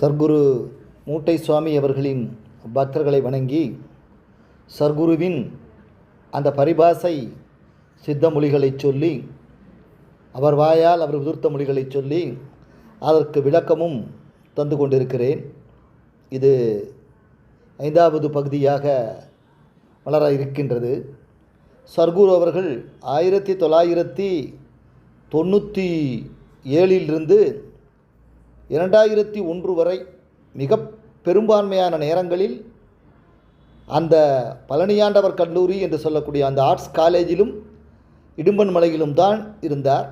சர்க்குரு மூட்டை சுவாமி அவர்களின் பக்தர்களை வணங்கி சர்க்குருவின் அந்த பரிபாசை சித்த மொழிகளைச் சொல்லி அவர் வாயால் அவர் உதிர்த்த மொழிகளைச் சொல்லி அதற்கு விளக்கமும் தந்து கொண்டிருக்கிறேன். இது ஐந்தாவது பகுதியாக வளர இருக்கின்றது சர்க்குரு அவர்கள் ஆயிரத்தி தொள்ளாயிரத்தி தொண்ணூற்றி ஏழிலிருந்து இரண்டாயிரத்தி ஒன்று வரை மிக பெரும்பான்மையான நேரங்களில் அந்த பழனியாண்டவர் கல்லூரி என்று சொல்லக்கூடிய அந்த ஆர்ட்ஸ் காலேஜிலும் இடும்பன் மலையிலும் தான் இருந்தார்.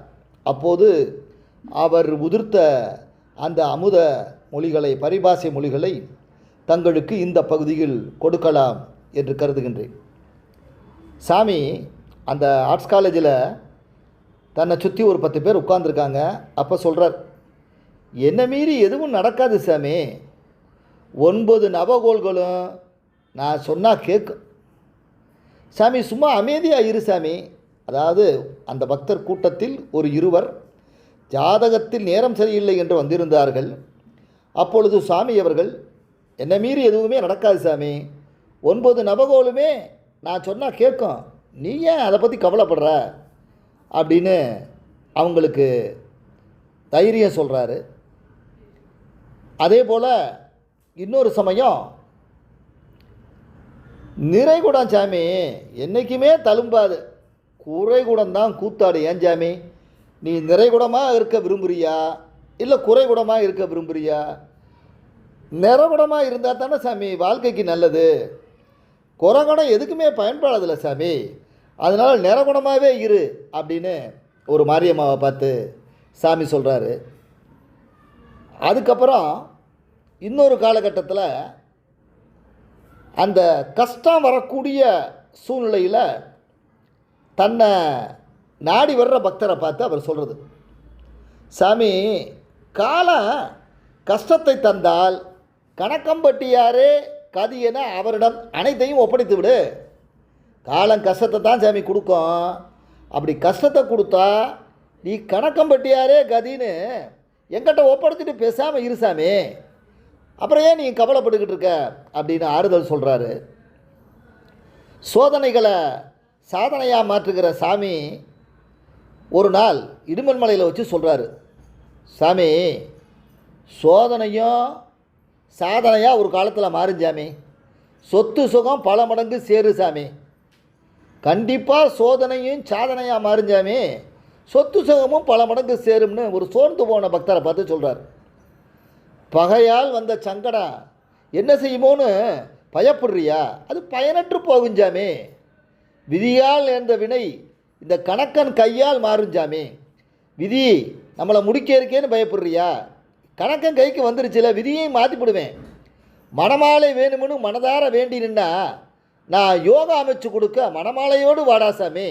அப்போது அவர் உதிர்த்த அந்த அமுத மொழிகளை பரிபாசை மொழிகளை தங்களுக்கு இந்த பகுதியில் கொடுக்கலாம் என்று கருதுகின்றேன். சாமி அந்த ஆர்ட்ஸ் காலேஜில் தன்னை சுற்றி ஒரு பத்து பேர் உட்காந்துருக்காங்க அப்போ சொல்கிறார் என்னை மீறி எதுவும் நடக்காது சாமி. ஒன்பது நவகோள்களும் நான் சொன்னால் கேட்கும் சாமி சும்மா அமைதியாக இரு சாமி. அதாவது அந்த பக்தர் கூட்டத்தில் ஒரு இருவர் ஜாதகத்தில் நேரம் சரியில்லை என்று வந்திருந்தார்கள். அப்பொழுது சாமி அவர்கள் என்னை மீறி எதுவுமே நடக்காது சாமி. ஒன்பது நவகோளுமே நான் சொன்னால் கேட்கும் நீ ஏன் அதை பற்றி கவலைப்படுற? அப்படின்னு அவங்களுக்கு தைரியம் சொல்கிறாரு அதே போல் இன்னொரு சமயம் நிறைகுடம் சாமி என்றைக்குமே தழும்பாது. குறைகுடம் தான் கூத்தாடு ஏன் சாமி? நீ நிறைகுடமாக இருக்க விரும்புகிறியா இல்லை குறைகுடமாக இருக்க விரும்புகிறியா நிறகுடமாக இருந்தால் தானே சாமி வாழ்க்கைக்கு நல்லது. குறைகுடம் எதுக்குமே பயன்படாதில்ல சாமி. அதனால் நிறகுடமாகவே இரு அப்படின்னு ஒரு மாரியம்மாவை பார்த்து சாமி சொல்கிறாரு அதுக்கப்புறம் இன்னொரு காலகட்டத்தில் அந்த கஷ்டம் வரக்கூடிய சூழ்நிலையில் தன்னை நாடி வர்ற பக்தரை பார்த்து அவர் சொல்கிறது சாமி காலம் கஷ்டத்தை தந்தால் கணக்கம்பட்டியாரே கதி என அவரிடம் அனைத்தையும் ஒப்படைத்து விடு. காலம் கஷ்டத்தை தான் சாமி கொடுக்கும். அப்படி கஷ்டத்தை கொடுத்தா நீ கணக்கம்பட்டியாரே கதின்னு எங்கிட்ட ஒப்படைச்சிட்டு பேசாமல் இருசாமே அப்புறம் ஏன் நீ கவலைப்பட்டுக்கிட்டு இருக்க? அப்படின்னு ஆறுதல் சொல்கிறாரு சோதனைகளை சாதனையாக மாற்றுகிற சாமி ஒரு நாள் இடுமன் மலையில் வச்சு சொல்கிறாரு சாமி சோதனையும் சாதனையாக ஒரு காலத்தில் மாறும் சாமி. சொத்து சுகம் பல மடங்கு சேரு சாமி. கண்டிப்பாக சோதனையும் சாதனையாக மாறும் சாமி. சொத்து சுகமும் பல மடங்கு சேரும்னு ஒரு சோர்ந்து போன பக்தரை பார்த்து சொல்கிறார் பகையால் வந்த சங்கடம் என்ன செய்யுமோன்னு பயப்படுறியா? அது பயனற்று போகுஞ்சாமே விதியால் நேர்ந்த வினை இந்த கணக்கன் கையால் மாறும் சாமி விதி நம்மளை முடிக்க இருக்கேன்னு பயப்படுறியா? கணக்கன் கைக்கு வந்துருச்சுல விதியையும் மாற்றிப்பிடுவேன் மணமாலை வேணும்னு மனதார வேண்டி நின்னா நான் யோகா அமைச்சு கொடுக்க மணமாலையோடு வாடாசாமி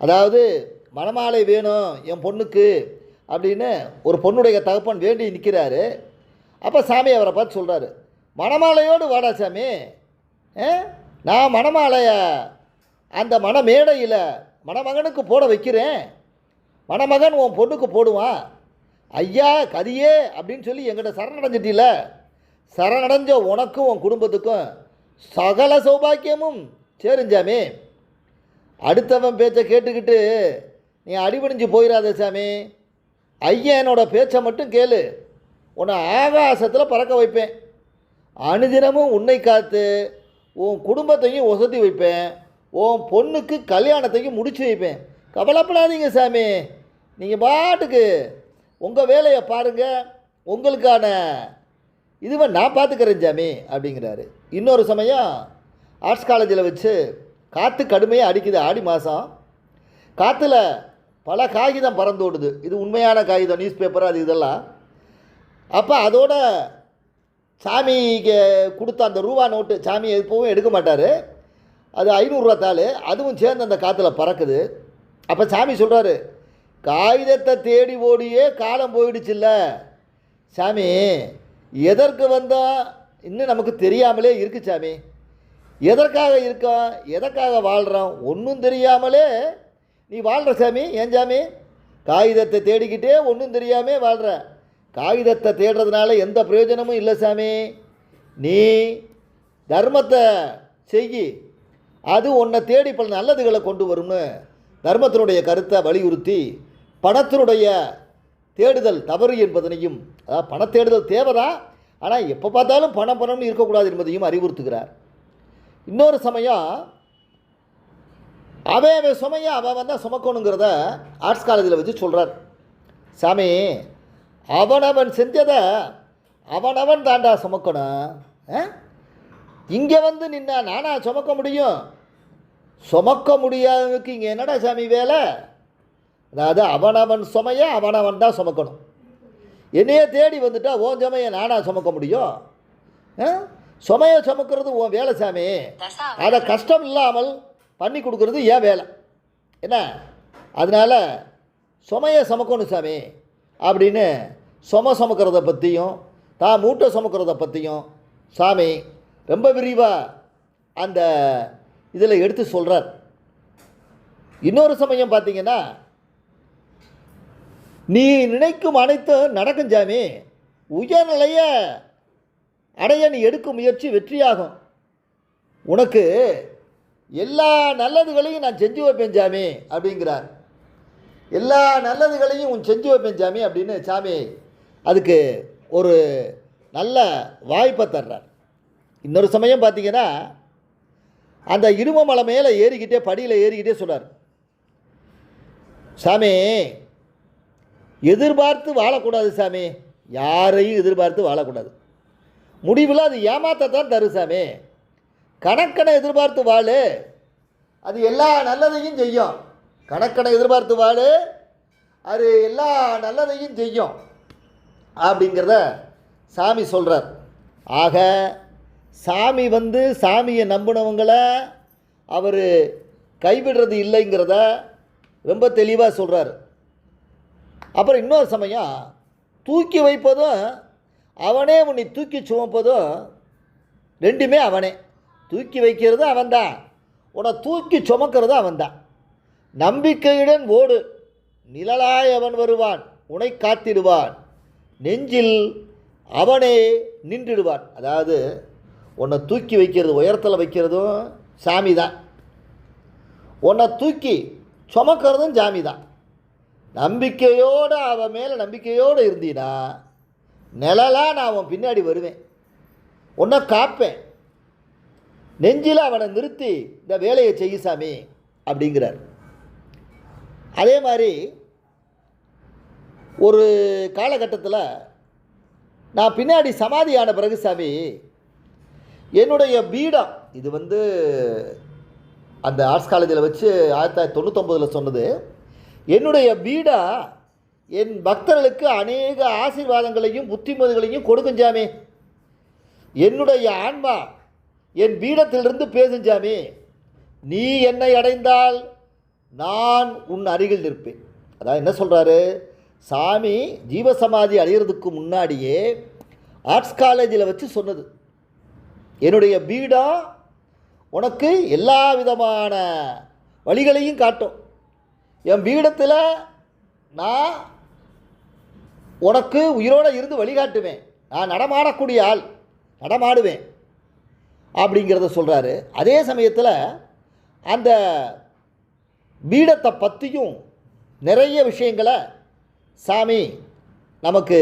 அதாவது மணமாலை வேணும் என் பொண்ணுக்கு அப்படின்னு ஒரு பொண்ணுடைய தகப்பன் வேண்டி நிற்கிறாரு அப்போ சாமி அவரை பார்த்து சொல்கிறாரு மணமாலையோடு வாடா சாமி. ஆ? நான் மணமாலையை அந்த மணமேடையில் மணமகனுக்கு போட வைக்கிறேன். மணமகன் உன் பொண்ணுக்கு போடுவான். ஐயா கதியே அப்படின்னு சொல்லி எங்கிட்ட சரணடைஞ்சிட்டில. சரணடைஞ்ச உனக்கும் உன் குடும்பத்துக்கும் சகல சௌபாக்கியமும் சேருஞ்சாமி அடுத்தவன் பேச்சை கேட்டுக்கிட்டு நீ அடிபணிஞ்சு போயிடாத சாமி. ஐயனோட பேச்சை மட்டும் கேளு. உன்னை ஆகாசத்தில் பறக்க வைப்பேன். அனுதினமும் உன்னை காத்து உன் குடும்பத்தையும் ஒசத்தி வைப்பேன். உன் பொண்ணுக்கு கல்யாணத்தையும் முடிச்சு வைப்பேன். கவலைப்படாதீங்க சாமி. நீங்கள் பாட்டுக்கு உங்கள் வேலையை பாருங்கள் உங்களுக்கான இதுவே நான் பார்த்துக்கிறேன் சாமி அப்படிங்கிறாரு. இன்னொரு சமயம் ஆர்ட்ஸ் காலேஜில் வச்சு காற்று கடுமையாக அடிக்குது ஆடி மாதம் காற்றுல பல காகிதம் பறந்து ஓடுது. இது உண்மையான காகிதம் நியூஸ் பேப்பர் அது இதெல்லாம். அப்போ அதோட சாமிக்கு கொடுத்த அந்த ரூபா நோட்டு சாமி எப்பவும் எடுக்க மாட்டார். அது ஐநூறுரூவா தாள். அதுவும் சேர்ந்து அந்த காற்றுல பறக்குது. அப்போ சாமி சொல்கிறாரு காகிதத்தை தேடி ஓடியே காலம் போயிடுச்சுல்ல. சாமி எதற்கு வந்தோம் இன்னும் நமக்கு தெரியாமலே இருக்குது சாமி. எதற்காக இருக்கோம் எதற்காக வாழ்கிறோம் ஒன்றும் தெரியாமலே நீ வாழ்கிற சாமி ஏன் சாமி? காகிதத்தை தேடிக்கிட்டே ஒன்றும் தெரியாமல் வாழ்கிற காகிதத்தை தேடுறதுனால எந்த பிரயோஜனமும் இல்லை சாமி. நீ தர்மத்தை செய் அது உன்னை தேடி பல நல்லதுகளை கொண்டு வரும்னு தர்மத்தினுடைய கருத்தை வலியுறுத்தி பணத்தினுடைய தேடுதல் தவறு என்பதனையும் அதாவது பண தேடுதல் தேவைதான் ஆனால் எப்போ பார்த்தாலும் பணம் பணம்னு இருக்கக்கூடாது என்பதையும் அறிவுறுத்துகிறார். இன்னொரு சமயம் அவன் அவன் சுமையை அவன் வந்தால் சுமக்கணுங்கிறத ஆர்ட்ஸ் காலேஜில் வச்சு சொல்கிறார் சாமி அவனவன் செஞ்சதை அவனவன் தாண்டா சுமக்கணும். இங்கே வந்து நின்னா நானா சுமக்க முடியும்? சுமக்க முடியாதவனுக்கு இங்கே என்னடா சாமி வேலை? அதாவது அவனவன் சுமையை அவனவன் தான் சுமக்கணும். என்னையே தேடி வந்துட்டா உன் சுமையை நானா சுமக்க முடியும்? சுமையை சுமக்கிறது உன் வேலை சாமி. அதை கஷ்டம் இல்லாமல் பண்ணி கொடுக்கறது ஏன் வேலை. என்ன? அதனால் சுமையை சுமக்கணும் சாமி. அப்படின்னு சும சுமக்கிறத பற்றியும் தான் மூட்டை சுமக்கிறத பற்றியும் சாமி ரொம்ப விரிவாக அந்த இதில் எடுத்து சொல்கிறார் இன்னொரு சமயம் பார்த்தீங்கன்னா நீ நினைக்கும் அனைத்தும் நடக்கும் சாமி. உயர்நிலைய அடைய நீ எடுக்கும் முயற்சி வெற்றியாகும். உனக்கு எல்லா நல்லதுகளையும் நான் செஞ்சு வைப்பேன் சாமி அப்படிங்கிறார். எல்லா நல்லதுகளையும் உன் செஞ்சு வைப்பேன் சாமி அப்படின்னு சாமி அதுக்கு ஒரு நல்ல வாய்ப்பை தர்றார். இன்னொரு சமயம் பார்த்தீங்கன்னா அந்த இரும மலை மேலே ஏறிக்கிட்டே படியில் ஏறிக்கிட்டே சொன்னார். சாமி எதிர்பார்த்து வாழக்கூடாது சாமி. யாரையும் எதிர்பார்த்து வாழக்கூடாது. முடிவில் அது ஏமாத்தத்தான் தரும் சாமி. கணக்கனை எதிர்பார்த்து வாழு. அது எல்லா நல்லதையும் செய்யும். கணக்கனை எதிர்பார்த்து வாழு. அது எல்லா நல்லதையும் செய்யும். அப்படிங்கிறத சாமி சொல்கிறார் ஆக சாமி வந்து சாமியை நம்பினவங்களை அவர் கைவிடுறது இல்லைங்கிறத ரொம்ப தெளிவாக சொல்கிறார் அப்புறம் இன்னொரு சமயம் தூக்கி வைப்பதும் அவனே உன்னை தூக்கி சுமப்பதும் ரெண்டுமே அவனே. தூக்கி வைக்கிறது அவன்தான். உன்னை தூக்கி சுமக்கிறது அவன்தான். நம்பிக்கையுடன் ஓடு. நிழலாய் அவன் வருவான். உன்னை காத்திடுவான். நெஞ்சில் அவனே நின்றுடுவான். அதாவது உன்னை தூக்கி வைக்கிறது உயரத்தில் வைக்கிறதும் சாமி தான் உன்னை தூக்கி சுமக்கிறதும் சாமி தான் நம்பிக்கையோடு அவன் மேலே நம்பிக்கையோடு இருந்தீனா நிழலாக நான் அவன் பின்னாடி வருவேன். உன்னை காப்பேன். நெஞ்சில் அவனை நிறுத்தி இந்த வேலையை செய்ய சாமி அப்படிங்கிறார். அதே மாதிரி ஒரு காலகட்டத்தில் நான் பின்னாடி சமாதி ஆன பிறகு சாமி என்னுடைய பீடம் இது வந்து அந்த ஆர்ட்ஸ் காலேஜில் வச்சு ஆயிரத்தி தொள்ளாயிரத்தி தொண்ணூத்தொம்பதில் சொன்னது என்னுடைய பீடா என் பக்தர்களுக்கு அநேக ஆசீர்வாதங்களையும் புத்திமதிகளையும் கொடுக்கும் சாமி. என்னுடைய ஆன்மா என் பீடத்திலிருந்து பேசும் சாமி நீ என்னை அடைந்தால் நான் உன் அருகில் நிற்பேன். அதான் என்ன சொல்கிறாரு சாமி ஜீவசமாதி அடையிறதுக்கு முன்னாடியே ஆர்ட்ஸ் காலேஜில் வச்சு சொன்னது. என்னுடைய பீடம் உனக்கு எல்லா விதமான வழிகளையும் காட்டும். என் பீடத்தில் நான் உனக்கு உயிரோடு இருந்து வழிகாட்டுவேன். நான் நடமாடக்கூடிய ஆள் நடமாடுவேன். அப்படிங்கிறத சொல்கிறாரு அதே சமயத்தில் அந்த பீடத்தை பற்றியும் நிறைய விஷயங்களை சாமி நமக்கு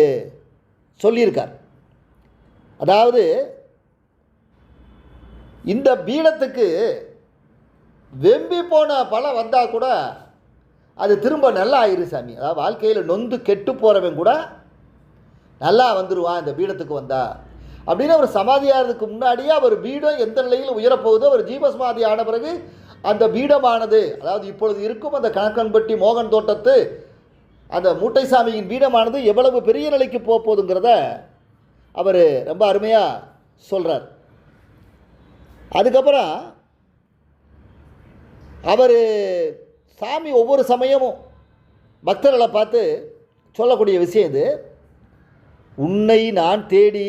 சொல்லியிருக்கார். அதாவது இந்த பீடத்துக்கு வெம்பி போன பழம் வந்தால் கூட அது திரும்ப நல்லா ஆயிரு சாமி. அதாவது வாழ்க்கையில் நொந்து கெட்டு போகிறவன் கூட நல்லா வந்துடுவான் இந்த பீடத்துக்கு வந்தால் அப்படின்னு அவர் சமாதியாகிறதுக்கு முன்னாடியே அவர் பீடம் எந்த நிலையில் உயரப்போகுதோ அவர் ஜீவசமாதி ஆன பிறகு அந்த பீடமானது அதாவது இப்பொழுது இருக்கும் அந்த கணக்கன்பட்டி மோகன் தோட்டத்து அந்த மூட்டைசாமியின் பீடமானது எவ்வளவு பெரிய நிலைக்கு போக போகுதுங்கிறத அவர் ரொம்ப அருமையாக சொல்கிறார் அதுக்கப்புறம் அவர் சாமி ஒவ்வொரு சமயமும் பக்தர்களை பார்த்து சொல்லக்கூடிய விஷயம் இது. உன்னை நான் தேடி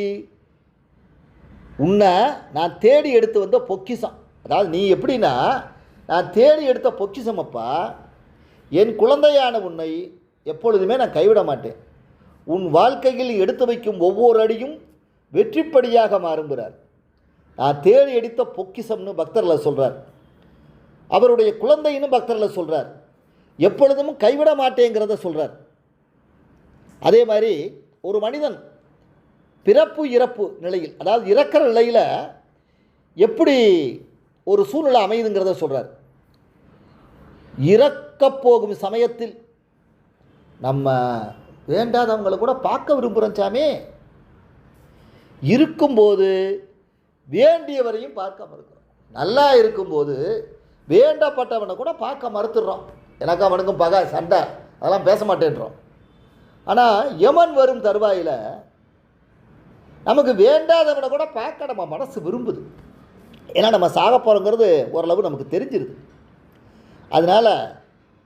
உன்னை நான் தேடி எடுத்து வந்த பொக்கிஷம். அதாவது நீ எப்படின்னா நான் தேடி எடுத்த பொக்கிஷம் அப்பா என் குழந்தையான உன்னை எப்பொழுதுமே நான் கைவிட மாட்டேன். உன் வாழ்க்கையில் எடுத்து வைக்கும் ஒவ்வொரு அடியும் வெற்றிப்படியாக மாறுகிறார் நான் தேடி எடுத்த பொக்கிசம்னு பக்தரில் சொல்கிறார் அவருடைய குழந்தைன்னு பக்தரில் சொல்கிறார் எப்பொழுதும் கைவிட மாட்டேங்கிறத சொல்கிறார் அதே மாதிரி ஒரு மனிதன் பிறப்பு இறப்பு நிலையில் அதாவது இறக்கிற நிலையில் எப்படி ஒரு சூழ்நிலை அமையுதுங்கிறத சொல்கிறார் இறக்கப் போகும் சமயத்தில் நம்ம வேண்டாதவங்களை கூட பார்க்க விரும்புகிறோம் சாமி. இருக்கும்போது வேண்டியவரையும் பார்க்க மறுக்கிறோம். நல்லா இருக்கும்போது வேண்டப்பட்டவனை கூட பார்க்க மறுத்துடுறோம் எனக்கு அவனுக்கும் பக சண்டை அதெல்லாம் பேச மாட்டேன்றோம். ஆனால் யமன் வரும் தருவாயில் நமக்கு வேண்டாதவனை கூட பார்க்க நம்ம மனசு விரும்புது. ஏன்னா நம்ம சாக போகிறோங்கிறது ஓரளவு நமக்கு தெரிஞ்சிருது. அதனால்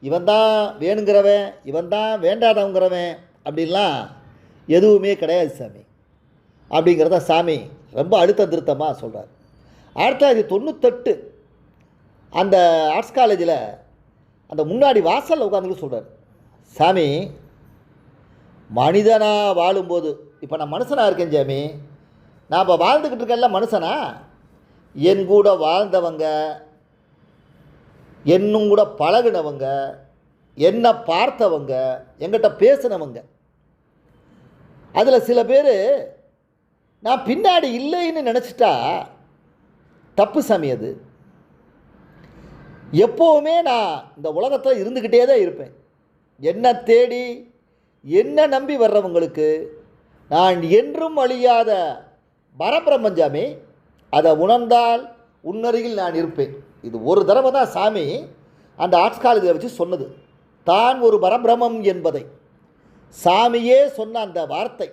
இவன் தான் வேணுங்கிறவன் இவன் தான் வேண்டாதவங்கிறவன் அப்படின்லாம் எதுவுமே கிடையாது சாமி. அப்படிங்கிறத சாமி ரொம்ப அழுத்த திருத்தமாக சொல்கிறார் ஆயிரத்தி தொள்ளாயிரத்தி தொண்ணூத்தெட்டு அந்த ஆர்ட்ஸ் காலேஜில் அந்த முன்னாடி வாசலில் உட்காந்துக்கிட்டு சொல்கிறார் சாமி மனிதனாக வாழும்போது இப்போ நான் மனுஷனாக இருக்கேன் ஜாமி. நான் இப்போ வாழ்ந்துக்கிட்டு இருக்கேன்ல மனுஷனா? என் கூட வாழ்ந்தவங்க என்னும் கூட பழகுனவங்க என்னை பார்த்தவங்க எங்கிட்ட பேசினவங்க. அதில் சில பேர் நான் பின்னாடி இல்லைன்னு நினச்சிட்டா தப்பு சாமி அது. எப்போவுமே நான் இந்த உலகத்தில் இருந்துக்கிட்டே தான் இருப்பேன். என்ன தேடி என்ன நம்பி வர்றவங்களுக்கு நான் என்றும் அழியாத பரபிரம்மஞ்சாமி அதை உணர்ந்தால் உன்னருகில் நான் இருப்பேன். இது ஒரு தடவை தான் சாமி அந்த ஆர்ட்ஸ் காலேஜில் வச்சு சொன்னது. தான் ஒரு பரபிரமம் என்பதை. சாமியே சொன்ன அந்த வார்த்தை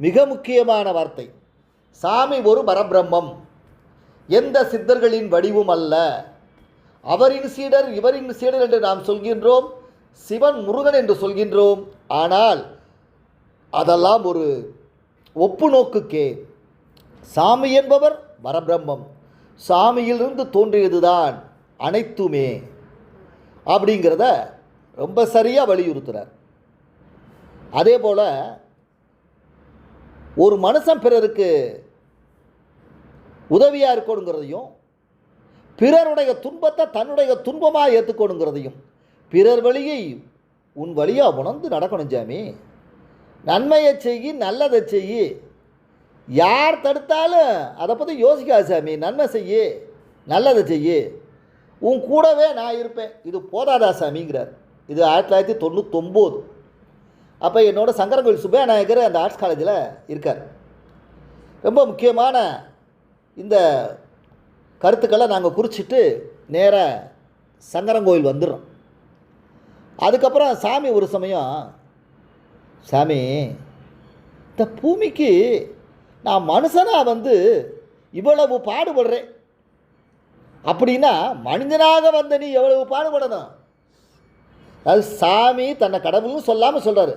மிக முக்கியமான வார்த்தை. சாமி ஒரு பரபிரம்மம் எந்த சித்தர்களின் வடிவும் அல்ல. அவரின் சீடர் இவரின் சீடர் என்று நாம் சொல்கின்றோம். சிவன் முருகன் என்று சொல்கின்றோம். ஆனால் அதெல்லாம் ஒரு ஒப்பு நோக்குக்கே. சாமி என்பவர் பரபிரம்மம் சாமியிலிருந்து தோன்றியதுதான் அனைத்துமே. அப்படிங்கிறத ரொம்ப சரியாக வலியுறுத்துகிறார் அதே போல் ஒரு மனுஷன் பிறருக்கு உதவியாக இருக்கணுங்கிறதையும் பிறருடைய துன்பத்தை தன்னுடைய துன்பமாக ஏற்றுக்கணுங்கிறதையும் பிறர் வழியை உன் வழியாக உணர்ந்து நடக்கணும் சாமி. நன்மையை செய் நல்லதை செய் யார் தடுத்தாலும் அதை பற்றி யோசிக்காது சாமி. நன்மை செய்யு நல்லதை செய் உன் கூடவே நான் இருப்பேன். இது போதாதா சாமிங்கிறார். இது ஆயிரத்தி தொள்ளாயிரத்தி தொண்ணூத்தொம்போது. அப்போ என்னோட சங்கரங்கோயில் சுப்பநாயகர் அந்த ஆர்ட்ஸ் காலேஜில் இருக்கார். ரொம்ப முக்கியமான இந்த கருத்துக்களை நாங்கள் குறிச்சிட்டு நேராக சங்கரங்கோயில் வந்துடுறோம். அதுக்கப்புறம் சாமி ஒரு சமயம் சாமி இந்த பூமிக்கு நான் மனுஷனாக வந்து இவ்வளவு பாடுபடுறேன். அப்படின்னா மனிதனாக வந்த நீ எவ்வளவு பாடுபடணும்? அது சாமி தன்னை கடவுள்னு சொல்லாமல் சொல்கிறாரு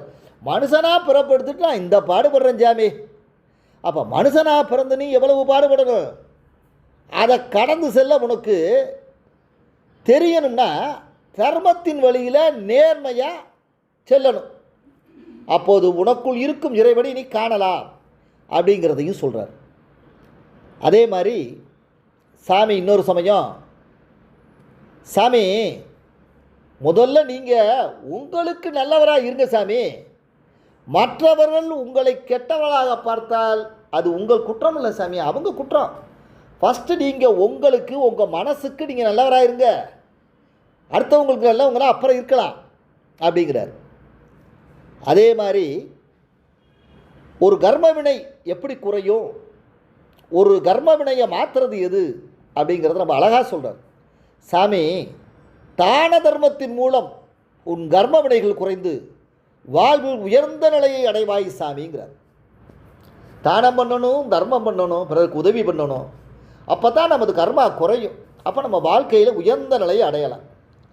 மனுஷனாக பிறப்படுத்திட்டு நான் இந்த பாடுபடுறேன் சாமி. அப்போ மனுஷனாக பிறந்த நீ எவ்வளவு பாடுபடணும்? அதை கடந்து செல்ல உனக்கு தெரியணும்னா தர்மத்தின் வழியில் நேர்மையாக செல்லணும். அப்போது உனக்குள் இருக்கும் இறைவனை நீ காணலாம் அப்படிங்கிறதையும் சொல்கிறார் அதே மாதிரி சாமி இன்னொரு சமயம் சாமி முதல்ல நீங்கள் உங்களுக்கு நல்லவராக இருங்க சாமி. மற்றவர்கள் உங்களை கெட்டவராக பார்த்தால் அது உங்கள் குற்றம் இல்லை சாமி அவங்க குற்றம். ஃபஸ்ட்டு நீங்கள் உங்களுக்கு உங்கள் மனசுக்கு நீங்கள் நல்லவராக இருங்க அடுத்தவங்களுக்கு நல்லவங்களாம் அப்புறம் இருக்கலாம். அப்படிங்கிறார். அதே மாதிரி ஒரு கர்மவினை எப்படி குறையும்? ஒரு கர்ம வினையை மாற்றுறது எது? அப்படிங்கிறத நம்ம அழகாக சொல்கிறார் சாமி தான தர்மத்தின் மூலம் உன் கர்ம வினைகள் குறைந்து வாழ்வில் உயர்ந்த நிலையை அடைவாய் சாமிங்கிறார். தானம் பண்ணணும் தர்மம் பண்ணணும் பிறருக்கு உதவி பண்ணணும். அப்போ தான் நமது கர்மா குறையும். அப்போ நம்ம வாழ்க்கையில் உயர்ந்த நிலையை அடையலாம்.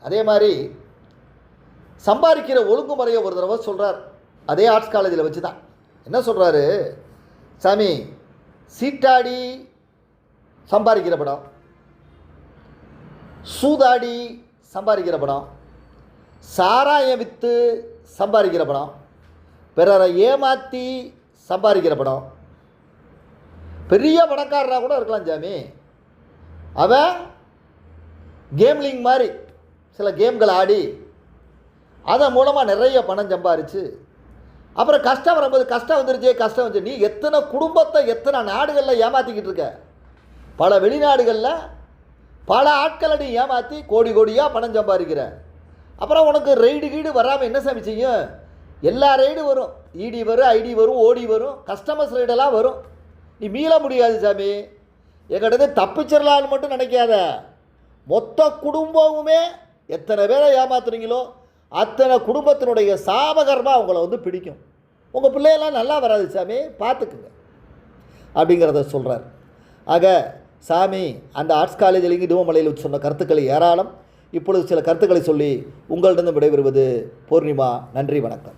அதே மாதிரி சம்பாதிக்கிற ஒழுங்குமுறையை ஒரு தடவை சொல்கிறார் அதே ஆர்ட்ஸ் காலேஜில் வச்சு தான் என்ன சொல்கிறாரு சாமி சீட்டாடி சம்பாதிக்கிற படம் சூதாடி சம்பாதிக்கிற படம் சாராயம் விற்று சம்பாதிக்கிற படம் பிறரை ஏமாற்றி சம்பாதிக்கிற படம் பெரிய பணக்காரராக கூட இருக்கலாம் சாமி. அவன் கேம்லிங் மாதிரி சில கேம்கள் ஆடி அதன் மூலமாக நிறைய பணம் சம்பாரிச்சு அப்புறம் கஷ்டம் வரும்போது கஷ்டம் வந்துருச்சே கஷ்டம் வந்துச்சு நீ எத்தனை குடும்பத்தை எத்தனை நாடுகளில் ஏமாற்றிக்கிட்டு இருக்க? பல வெளிநாடுகளில் பல ஆட்களை நீ ஏமாற்றி கோடி கோடியாக பணம் சம்பாதிக்கிற. அப்புறம் உனக்கு ரெய்டு கீடு வராமல் என்ன சாமி செய்யும்? எல்லா ரெய்டு வரும். இடி வரும் ஐடி வரும் ஓடி வரும் கஸ்டமர்ஸ் ரெய்டெல்லாம் வரும். நீ மீள முடியாது சாமி. எங்கிட்ட தப்பிச்சிடலான்னு மட்டும் நினைக்காத. மொத்த குடும்பமுமே எத்தனை பேரை ஏமாத்துறீங்களோ அத்தனை குடும்பத்தினுடைய சாபகர்மா அவங்கள வந்து பிடிக்கும். உங்கள் பிள்ளையெல்லாம் நல்லா வராது சாமி பார்த்துக்குங்க அப்படிங்கிறத சொல்கிறார் ஆக சாமி அந்த ஆர்ட்ஸ் காலேஜிலேயும் இடுவமலையில் சொன்ன கருத்துக்களை ஏராளம். இப்பொழுது சில கருத்துக்களை சொல்லி உங்களிடம் விடைபெறுவது பூர்ணிமா. நன்றி வணக்கம்.